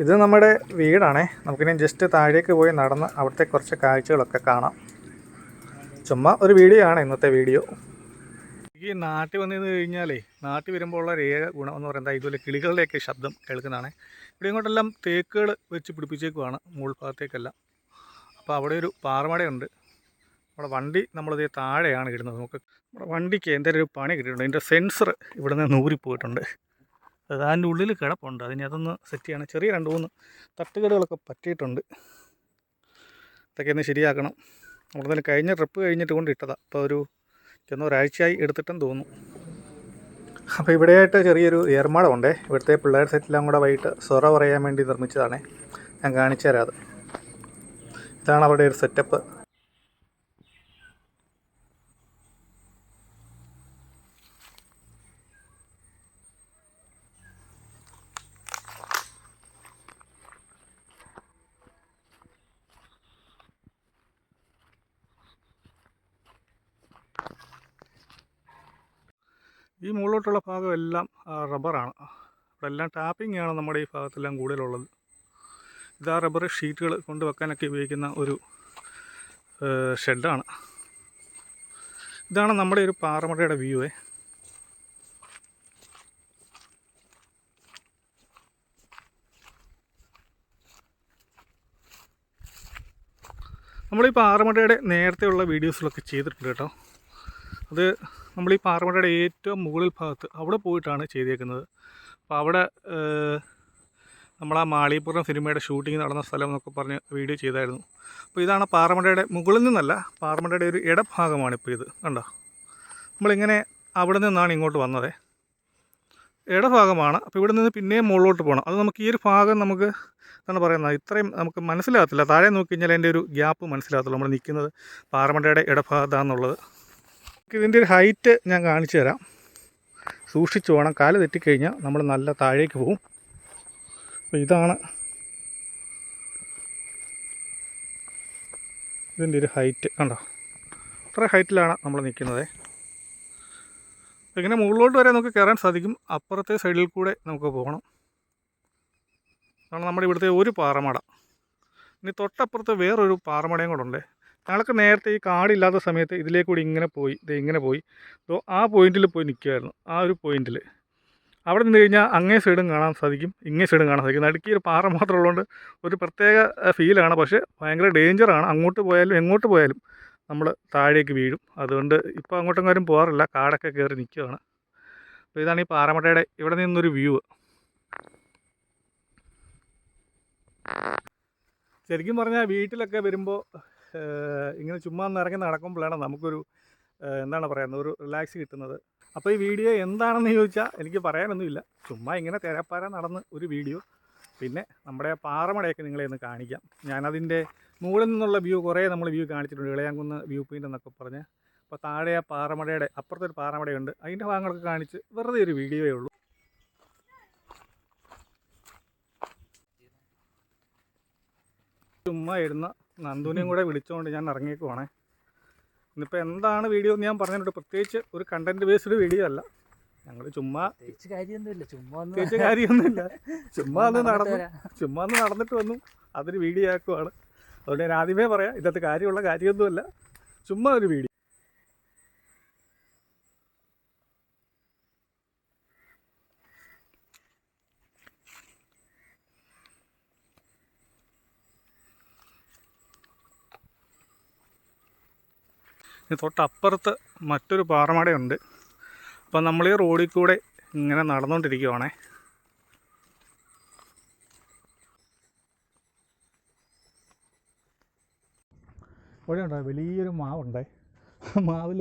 ഇത് നമ്മുടെ വീടാണേ. നമുക്കിനി ജസ്റ്റ് താഴേക്ക് പോയി നടന്ന് അവിടുത്തെ കുറച്ച് കാഴ്ചകളൊക്കെ കാണാം. ചുമ്മാ ഒരു വീഡിയോ ആണ് ഇന്നത്തെ വീഡിയോ ഈ നാട്ടിൽ വന്നിരുന്നു കഴിഞ്ഞാലേ നാട്ടിൽ വരുമ്പോൾ ഉള്ള ഒരു ഏക ഗുണം എന്ന് പറയുന്നത് ഇതുപോലെ കിളികളുടെയൊക്കെ ശബ്ദം കേൾക്കുന്നതാണ്. ഇവിടെ ഇങ്ങോട്ടെല്ലാം തേക്കുകൾ വെച്ച് പിടിപ്പിച്ചേക്കുവാണ് മുകൾ ഭാഗത്തേക്കെല്ലാം. അപ്പോൾ അവിടെ ഒരു പാറമടയുണ്ട്. നമ്മുടെ വണ്ടി നമ്മളിത് താഴെയാണ് ഇടുന്നത്. നമുക്ക് നമ്മുടെ വണ്ടിക്ക് എന്തെങ്കിലും ഒരു പണി കിട്ടിയിട്ടുണ്ട്. അതിന്റെ സെൻസർ ഇവിടെ നിന്ന് നൂറിപ്പോയിട്ടുണ്ട് അത് അതിന്റെ ഉള്ളിൽ കിടപ്പുണ്ട്. അതിന് അതൊന്ന് സെറ്റ് ചെയ്യണം. ചെറിയ രണ്ട് മൂന്ന് തട്ടുകേടുകളൊക്കെ പറ്റിയിട്ടുണ്ട്. ഇതൊക്കെ ഒന്ന് ശരിയാക്കണം. അവിടെ കഴിഞ്ഞ ട്രിപ്പ് കഴിഞ്ഞിട്ട് കൊണ്ട് ഇട്ടതാണ് അപ്പോൾ ഒരു ചെന്ന ഒരാഴ്ചയായി എടുത്തിട്ടെന്ന് തോന്നുന്നു. അപ്പോൾ ഇവിടെയായിട്ട് ചെറിയൊരു ഏർമാടമുണ്ട്. ഇവിടുത്തെ പിള്ളേർ സെറ്റെല്ലാം കൂടെ വൈകിട്ട് സൊറ പറയാൻ വേണ്ടി നിർമ്മിച്ചതാണേ. ഞാൻ കാണിച്ചു തരാം അത്. ഇതാണ് അവിടെ ഒരു സെറ്റപ്പ് ഈ മുകളിലോട്ടുള്ള ഭാഗം എല്ലാം റബ്ബറാണ്. ഇവിടെ എല്ലാം ടാപ്പിംഗ് ആണ് നമ്മുടെ ഈ ഭാഗത്തെല്ലാം കൂടുതലുള്ളത്. ഇതാ റബ്ബർ ഷീറ്റുകൾ കൊണ്ട് വെക്കാനൊക്കെ ഉപയോഗിക്കുന്ന ഒരു ഷെഡാണ്. ഇതാണ് നമ്മുടെ ഒരു പാറമടയുടെ വ്യൂവേ. നമ്മളിപ്പോൾ ആറുമടയുടെ നേരത്തെയുള്ള വീഡിയോസിലൊക്കെ ചെയ്തിട്ടുണ്ട് കേട്ടോ. അത് നമ്മൾ ഈ പാറമടയുടെ ഏറ്റവും മുകളിൽ ഭാഗത്ത് അവിടെ പോയിട്ടാണ് ചെയ്തേക്കുന്നത്. അപ്പോൾ അവിടെ നമ്മൾ ആ മാളികപ്പുറം സിനിമയുടെ ഷൂട്ടിംഗ് നടന്ന സ്ഥലം എന്നൊക്കെ പറഞ്ഞ് വീഡിയോ ചെയ്തായിരുന്നു. അപ്പോൾ ഇതാണ് പാറമടയുടെ മുകളിൽ നിന്നല്ല പാറമടയുടെ ഒരു ഇടഭാഗമാണ് ഇപ്പോൾ ഇത്. കണ്ടോ? നമ്മളിങ്ങനെ അവിടെ നിന്നാണ് ഇങ്ങോട്ട് വന്നത്. ഇടഭാഗമാണ്. അപ്പോൾ ഇവിടെ നിന്ന് പിന്നെയും മുകളിലോട്ട് പോകണം. അത് നമുക്ക് ഈ ഒരു ഭാഗം നമുക്ക് എന്താണ് പറയുന്നത്? ഇത്രയും നമുക്ക് മനസ്സിലാകത്തില്ല. താഴെ നോക്കി കഴിഞ്ഞാൽ അതിന്റെ ഒരു ഗ്യാപ്പ് മനസ്സിലാകത്തുള്ളൂ നമ്മൾ നിൽക്കുന്നത് പാറമടയുടെ ഇടഭാഗത്താണെന്നുള്ളത്. ഇതിന്റെ ഒരു ഹൈറ്റ് ഞാൻ കാണിച്ചു തരാം. സൂക്ഷിച്ച് വേണം. കാൽ തെറ്റിക്കഴിഞ്ഞാൽ നമ്മൾ നല്ല താഴേക്ക് പോകും. അപ്പോൾ ഇതാണ് ഇതിന്റെ ഒരു ഹൈറ്റ് കണ്ടോ? ഇത്ര ഹൈറ്റിലാണ് നമ്മൾ നിൽക്കുന്നത്. ഇങ്ങനെ മുകളിലോട്ട് വരെ നമുക്ക് കയറാൻ സാധിക്കും. അപ്പുറത്തെ സൈഡിൽ കൂടെ നമുക്ക് പോകണം. അതാണ് നമ്മുടെ ഇവിടുത്തെ ഒരു പാറമട. ഇനി തൊട്ടപ്പുറത്ത് വേറൊരു പാറമടയും കൂടെ ഉണ്ട്. ഞങ്ങൾക്ക് നേരത്തെ ഈ കാടില്ലാത്ത സമയത്ത് ഇതിലേക്കൂടി ഇങ്ങനെ പോയി ഇത് ഇങ്ങനെ പോയി. അപ്പോൾ ആ പോയിന്റിൽ പോയി നിൽക്കുമായിരുന്നു ആ ഒരു പോയിന്റിൽ അവിടെ നിന്ന് കഴിഞ്ഞാൽ അങ്ങേ സൈഡും കാണാൻ സാധിക്കും ഇങ്ങേ സൈഡും കാണാൻ സാധിക്കും. നടുക്കി ഒരു പാറ മാത്രം ഉള്ളതുകൊണ്ട് ഒരു പ്രത്യേക ഫീലാണ് പക്ഷേ ഭയങ്കര ഡേഞ്ചറാണ് അങ്ങോട്ട് പോയാലും എങ്ങോട്ട് പോയാലും നമ്മൾ താഴേക്ക് വീഴും. അതുകൊണ്ട് ഇപ്പോൾ അങ്ങോട്ടും കാര്യം പോകാറില്ല. കാടൊക്കെ കയറി നിൽക്കുകയാണ് അപ്പോൾ ഇതാണ് ഈ പാറമടയുടെ ഇവിടെ നിന്നൊരു വ്യൂ ശരിക്കും പറഞ്ഞാൽ വീട്ടിലൊക്കെ വരുമ്പോൾ ഇങ്ങനെ ചുമ്മാ ഒന്ന് ഇറങ്ങി നടക്കുമ്പോഴാണ് നമുക്കൊരു എന്താണ് പറയുന്നത് ഒരു റിലാക്സ് കിട്ടുന്നത്. അപ്പോൾ ഈ വീഡിയോ എന്താണെന്ന് ചോദിച്ചാൽ എനിക്ക് പറയാനൊന്നുമില്ല. ചുമ്മാ ഇങ്ങനെ തിരപ്പാര നടന്ന് ഒരു വീഡിയോ പിന്നെ നമ്മുടെ പാറമടയൊക്കെ നിങ്ങളെ ഒന്ന് കാണിക്കാം. ഞാനതിന്റെ മുകളിൽ നിന്നുള്ള വ്യൂ കുറേ നമ്മൾ വ്യൂ കാണിച്ചിട്ടുണ്ട്. ഇളയാങ്കുന്ന് വ്യൂ പോയിന്റ് എന്നൊക്കെ പറഞ്ഞ്. അപ്പോൾ താഴെ ആ പാറമടയുടെ അപ്പുറത്തെ ഒരു പാറമടയുണ്ട്. അതിന്റെ ഭാഗങ്ങളൊക്കെ കാണിച്ച് വെറുതെ ഒരു വീഡിയോയേ ഉള്ളൂ. ചുമ്മാ ഇരുന്ന നന്ദുവിനെയും കൂടെ വിളിച്ചുകൊണ്ട് ഞാൻ ഇറങ്ങിയേക്കുവാണേ ഇന്നിപ്പോൾ എന്താണ് വീഡിയോ എന്ന് ഞാൻ പറഞ്ഞിട്ടുണ്ട്. പ്രത്യേകിച്ച് ഒരു കണ്ടന്റ് ബേസ്ഡ് വീഡിയോ അല്ല. ഞങ്ങൾ ചുമ്മാ കാര്യമൊന്നുമില്ല. ചുമ്മാ പ്രത്യേകിച്ച് കാര്യമൊന്നുമില്ല. ചുമ്മാ ഒന്ന് നടന്നു. ചുമ്മാ ഒന്ന് നടന്നിട്ട് വന്നു. അതൊരു വീഡിയോ ആക്കുവാണ്. അതുകൊണ്ട് ഞാൻ ആദ്യമേ പറയാം ഇന്നത്തെ കാര്യമുള്ള കാര്യമൊന്നുമല്ല. ചുമ്മാ ഒരു വീഡിയോ. തൊട്ടപ്പുറത്ത് മറ്റൊരു പാറമടയുണ്ട്. അപ്പം നമ്മൾ ഈ റോഡിൽ കൂടെ ഇങ്ങനെ നടന്നുകൊണ്ടിരിക്കുവാണേ ഇവിടെ വലിയൊരു മാവുണ്ടേ. മാവിൽ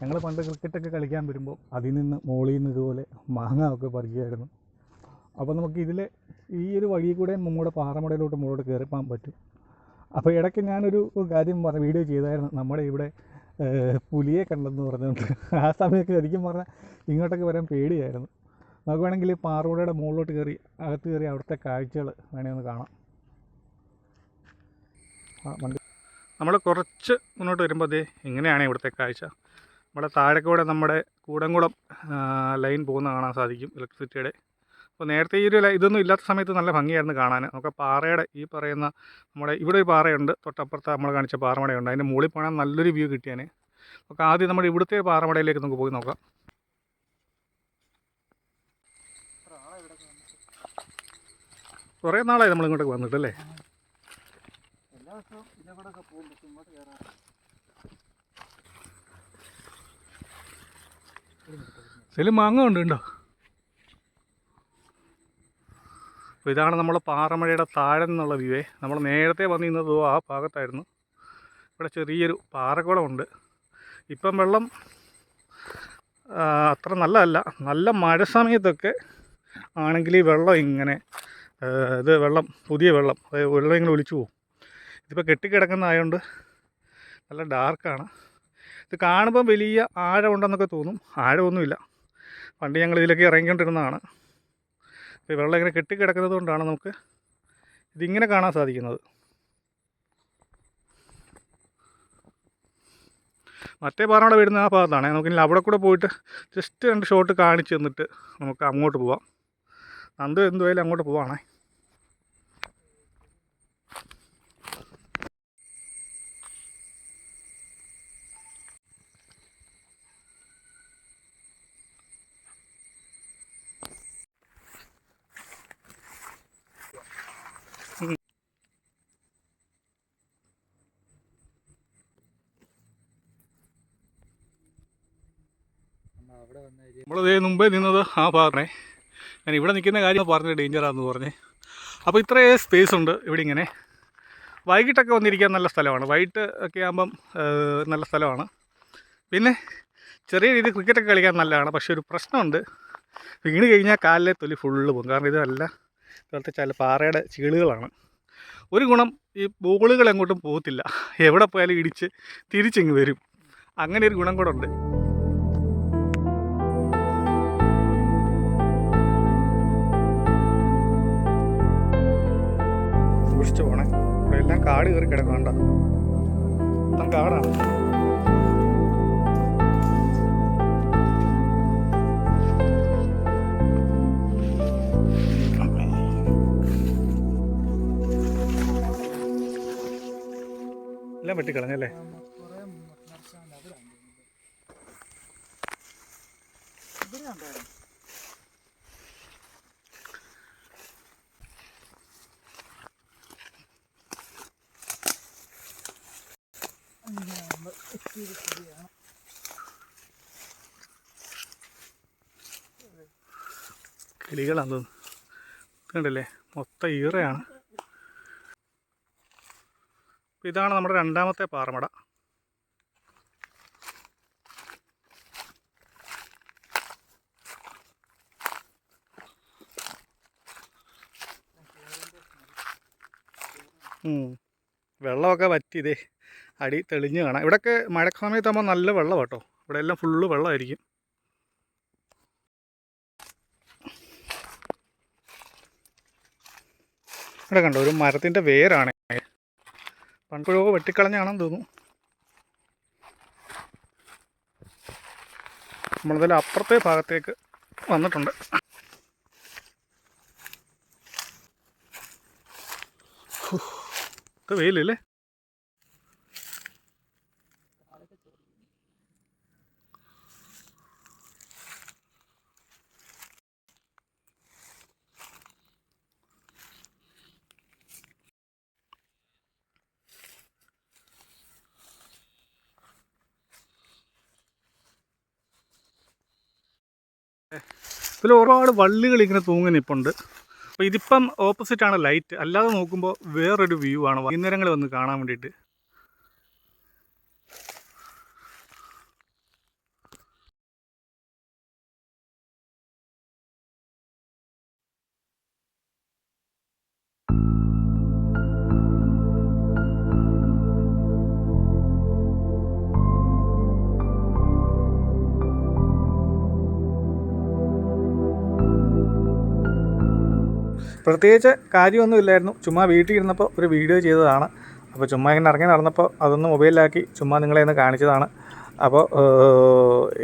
ഞങ്ങൾ പണ്ട് ക്രിക്കറ്റൊക്കെ കളിക്കാൻ വരുമ്പോൾ അതിൽ നിന്ന് മോളിൽ നിന്ന് ഇതുപോലെ മാങ്ങ ഒക്കെ പറിക്കുമായിരുന്നു. അപ്പോൾ നമുക്ക് ഇതിൽ ഈ ഒരു വഴി കൂടെ നമ്മുടെ പാറമടയിലോട്ട് മുകളിലോട്ട് കയറിപ്പോകാൻ പറ്റും. അപ്പോൾ ഇടയ്ക്ക് ഞാനൊരു കാര്യം പറഞ്ഞ വീഡിയോ ചെയ്തായിരുന്നു. നമ്മുടെ ഇവിടെ പുലിയെ കണ്ടെന്ന് പറഞ്ഞുകൊണ്ട്. ആ സമയത്ത് ശരിക്കും പറഞ്ഞാൽ ഇങ്ങോട്ടൊക്കെ വരാൻ പേടിയായിരുന്നു. നമുക്ക് വേണമെങ്കിൽ ഈ പാറമടയുടെ മുകളിലോട്ട് കയറി അകത്ത് കയറി അവിടുത്തെ കാഴ്ചകൾ വേണേ ഒന്ന് കാണാം നമ്മൾ കുറച്ച് മുന്നോട്ട് വരുമ്പോൾ അതേ ഇങ്ങനെയാണ് ഇവിടുത്തെ കാഴ്ച. നമ്മുടെ താഴെക്കൂടെ നമ്മുടെ കൂടംകുളം ലൈൻ പോകുന്ന കാണാൻ സാധിക്കും ഇലക്ട്രിസിറ്റിയുടെ. അപ്പോൾ നേരത്തെ ഈ ഒരു ഇതൊന്നും ഇല്ലാത്ത സമയത്ത് നല്ല ഭംഗിയായിരുന്നു കാണാൻ. നമുക്ക് പാറയുടെ ഈ പറയുന്ന നമ്മുടെ ഇവിടെ ഒരു പാറയുണ്ട്. തൊട്ടപ്പുറത്ത് നമ്മൾ കാണിച്ച പാറമടയുണ്ട്. അതിന്റെ മുകളിൽ പോകണം നല്ലൊരു വ്യൂ കിട്ടിയാൽ നമുക്ക് ആദ്യം നമ്മുടെ ഇവിടുത്തെ പാറമടയിലേക്ക് നമുക്ക് പോയി നോക്കാം. കുറേ നാളായി നമ്മൾ ഇങ്ങോട്ടേക്ക് വന്നിട്ട് അല്ലേ എല്ലാ മാങ്ങ ഉണ്ട് ഉണ്ടോ അപ്പോൾ ഇതാണ് നമ്മൾ പാറമഴയുടെ താഴെ നിന്നുള്ള വ്യൂവേ നമ്മൾ നേരത്തെ വന്നിരുന്നത് ആ ഭാഗത്തായിരുന്നു. ഇവിടെ ചെറിയൊരു പാറക്കുളമുണ്ട്. ഇപ്പം വെള്ളം അത്ര നല്ലതല്ല. നല്ല മഴ സമയത്തൊക്കെ ആണെങ്കിൽ ഈ വെള്ളം ഇങ്ങനെ ഇത് വെള്ളം പുതിയ വെള്ളം അതായത് വെള്ളം ഇങ്ങനെ ഒലിച്ചു പോകും. ഇതിപ്പോൾ കെട്ടിക്കിടക്കുന്നതായതുകൊണ്ട് നല്ല ഡാർക്കാണ് ഇത് കാണുമ്പോൾ വലിയ ആഴമുണ്ടെന്നൊക്കെ തോന്നും. ആഴമൊന്നുമില്ല. പണ്ട് ഞങ്ങൾ ഇതിലൊക്കെ ഇറങ്ങിക്കൊണ്ടിരുന്നതാണ്. വെള്ളം ഇങ്ങനെ കെട്ടിക്കിടക്കുന്നത് കൊണ്ടാണ് നമുക്ക് ഇതിങ്ങനെ കാണാൻ സാധിക്കുന്നത്. മറ്റേ പാറയുടെ വരുന്ന ആ ഭാഗത്താണ്. നമുക്ക് ഇനി അവിടെ കൂടെ പോയിട്ട് ജസ്റ്റ് രണ്ട് ഷോട്ട് കാണിച്ച് തന്നിട്ട് നമുക്ക് അങ്ങോട്ട് പോവാം. നന്ദു എന്തുമായാലും അങ്ങോട്ട് പോവാണേ. നമ്മളിതേ മുമ്പേ നിന്നത് ആ പറഞ്ഞേ ഞാൻ ഇവിടെ നിൽക്കുന്ന കാര്യം പറഞ്ഞത് ഡേഞ്ചറാന്ന് പറഞ്ഞ്. അപ്പോൾ ഇത്രയേ സ്പേസ് ഉണ്ട് ഇവിടെ ഇങ്ങനെ. വൈകിട്ടൊക്കെ വന്നിരിക്കാൻ നല്ല സ്ഥലമാണ്. വൈകിട്ട് ഒക്കെ ആകുമ്പം നല്ല സ്ഥലമാണ്. പിന്നെ ചെറിയ രീതിയിൽ ക്രിക്കറ്റൊക്കെ കളിക്കാൻ നല്ലതാണ്. പക്ഷേ ഒരു പ്രശ്നമുണ്ട്. വീണ് കഴിഞ്ഞാൽ കാലിലെ തൊലി ഫുള്ള് പോകും. കാരണം ഇത് നല്ല ഇപ്പോഴത്തെ ചില പാറയുടെ ചീളുകളാണ്. ഒരു ഗുണം ഈ ബോളുകൾ എങ്ങോട്ടും പോകത്തില്ല. എവിടെ പോയാലും ഇടിച്ച് തിരിച്ചിങ്ങ് വരും. അങ്ങനെ ഒരു ഗുണം കൂടെ ഉണ്ട്. സൂക്ഷിച്ചു പോണേ. ഇവിടെ എല്ലാം കാട് കയറി കിടക്കണ്ട മൊത്തം കാടാണ്. എല്ലാം വെട്ടിക്കളഞ്ഞല്ലേ കുറെ നിറച്ചാൽ അവിടെ ഇവിടെ ഉണ്ടായിരുന്നു അങ്ങനെ നമ്മൾ എത്തിയിരിക്കുകയാണ് കിളികളാന്ന് കണ്ടല്ലേ? മൊത്തം ഈറയാണ്. ഇതാണ് നമ്മുടെ രണ്ടാമത്തെ പാറമട. ഉം. വെള്ളമൊക്കെ വറ്റി ഇതേ അടി തെളിഞ്ഞ് കാണാം. ഇവിടെയൊക്കെ മഴ സമയത്താകുമ്പോൾ നല്ല വെള്ളം കേട്ടോ ഇവിടെ എല്ലാം ഫുള്ള് വെള്ളമായിരിക്കും. ഇവിടെ കണ്ടോ ഒരു മരത്തിന്റെ വേരാണ്. പണ്ടുഴോ വെട്ടിക്കളഞ്ഞാണെന്ന് തോന്നുന്നു. നമ്മളതിൽ അപ്പുറത്തെ ഭാഗത്തേക്ക് വന്നിട്ടുണ്ട്. ഇത് വെയിലല്ലേ? ഇതിൽ ഒരുപാട് വള്ളികൾ ഇങ്ങനെ തൂങ്ങി അപ്പോൾ ഇതിപ്പം ആണ് ലൈറ്റ് അല്ലാതെ നോക്കുമ്പോൾ വേറൊരു വ്യൂ ആണ്. വൈകുന്നേരങ്ങളിൽ വന്ന് കാണാൻ വേണ്ടിയിട്ട്. പ്രത്യേകിച്ച് കാര്യമൊന്നും ഇല്ലായിരുന്നു ചുമ്മാ വീട്ടിൽ ഇരുന്നപ്പോൾ ഒരു വീഡിയോ ചെയ്തതാണ്. അപ്പോൾ ചുമ്മാ ഇങ്ങനെ ഇറങ്ങി നടന്നപ്പോൾ അതൊന്ന് മൊബൈലിലാക്കി ചുമ്മാ നിങ്ങളെ ഒന്ന് കാണിച്ചതാണ്. അപ്പോൾ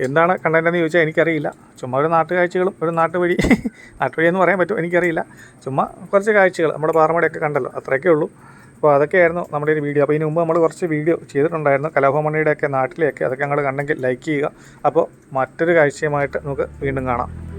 എന്താണ് കണ്ടന്റെന്ന് ചോദിച്ചാൽ എനിക്കറിയില്ല. ചുമ്മാ ഒരു നാട്ടുകാഴ്ചകളും ഒരു നാട്ടുവഴി നാട്ടുവഴി എന്ന് പറയാൻ പറ്റുമോ എനിക്കറിയില്ല. ചുമ്മാ കുറച്ച് കാഴ്ചകൾ നമ്മുടെ പാറമടയൊക്കെ കണ്ടല്ലോ അത്രയൊക്കെ ഉള്ളൂ. അപ്പോൾ അതൊക്കെയായിരുന്നു നമ്മുടെ ഒരു വീഡിയോ. അപ്പോൾ ഇതിന് മുമ്പ് നമ്മൾ കുറച്ച് വീഡിയോ ചെയ്തിട്ടുണ്ടായിരുന്നു. കലാഭവമണിയുടെയൊക്കെ നാട്ടിലെയൊക്കെ അതൊക്കെ ഞങ്ങൾ കണ്ടെങ്കിൽ ലൈക്ക് ചെയ്യുക. അപ്പോൾ മറ്റൊരു കാഴ്ചയുമായിട്ട് നമുക്ക് വീണ്ടും കാണാം.